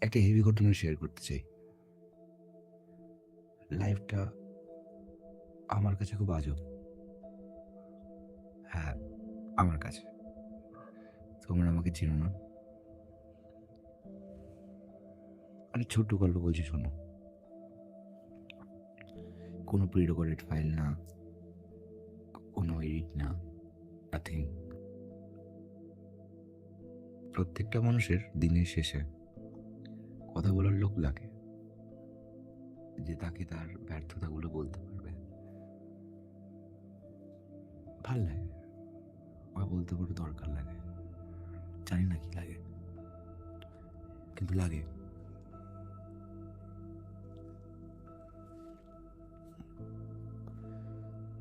একটা হেভি ঘটনা শেয়ার করতে চাই। লাইফটা আমার কাছে খুব আজব। হ্যাঁ আমার কাছে। তোমরা আমাকে চিনো না। আরে ছোট্ট গল্প বলছি, শোনো। কোনো প্রি রেকর্ডেড ফাইল না, কোনো এডিট না নাথিং প্রত্যেকটা মানুষের দিনের শেষে কথা বলার লোক লাগে যে তাকে তার ব্যর্থতাগুলো বলতে পারবে। ভালো লাগে। বা বলতে পারে দরকার লাগে। জানি না কি লাগে। কিন্তু লাগে।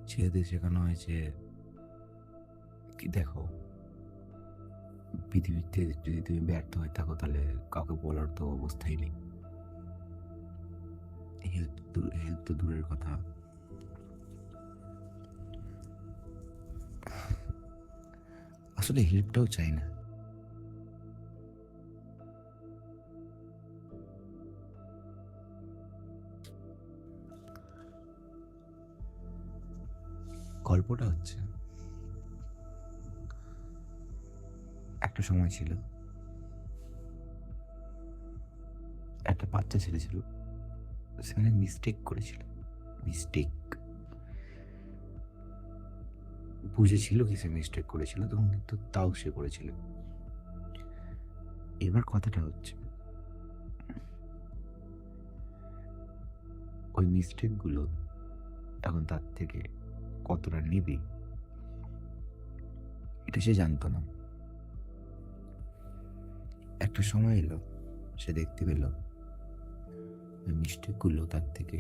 ছেলেদের শেখানো হয়েছে, কি দেখো পৃথিবীতে যদি তুমি ব্যর্থ হয়ে থাকো, তাহলে কাউকে বলার তো অবস্থাই নেই। হেল্প তো দূরের কথা। আসলে হেল্পটাও চাই না। গল্পটা হচ্ছে একটা সময় ছিল। একটা বাচ্চা ছেলে ছিল, সেখানে মিস্টেক করেছিল। মিস্টেক বুঝেছিল কি সে মিস্টেক করেছিল, তখন কিন্তু তাও সে করেছিল। এবার কথাটা হচ্ছে, ওই মিস্টেকগুলো এখন তার থেকে কতটা নেবে, এটা সে জানতো না। একটা সময় এলো, সে দেখতে পেল মিস্টেকগুলো তার থেকে।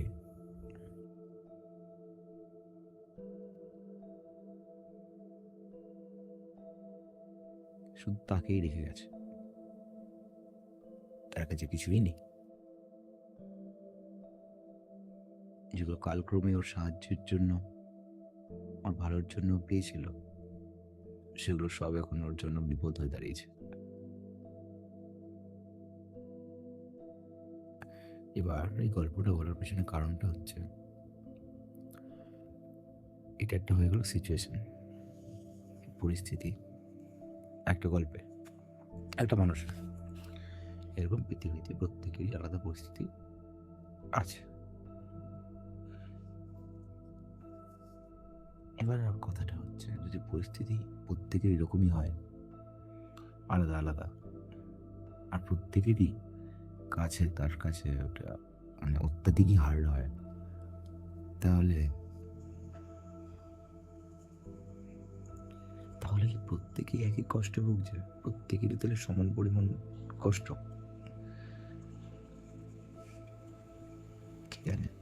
শুধু তাকেই রেখে গেছে। তার কাছে কিছুই নেই। যেগুলো কালক্রমে ওর সাহায্যের জন্য, ওর ভালোর জন্য পেয়েছিল, সেগুলো সব এখন ওর জন্য বিপদ হয়ে দাঁড়িয়েছে। এবার এই গল্পটা বলার পেছনে কারণটা হচ্ছে এটা একটা হয়ে গেল সিচুয়েশন পরিস্থিতি, একটা গল্পে, একটা মানুষ। এরকম পৃথিবীতে প্রত্যেকেরই আলাদা পরিস্থিতি আছে। এবার কথাটা হচ্ছে যদি পরিস্থিতি প্রত্যেকের এরকমই হয়, আলাদা আলাদা, আর প্রত্যেকেরই কাছে, তার কাছে ওটা মানে অত্যাধিকই হার্ড হয়। তাহলে তাহলে কি প্রত্যেকেই একই কষ্ট ভুগছে? প্রত্যেকেরই তাহলে সমান পরিমাণ কষ্ট? কি জানে?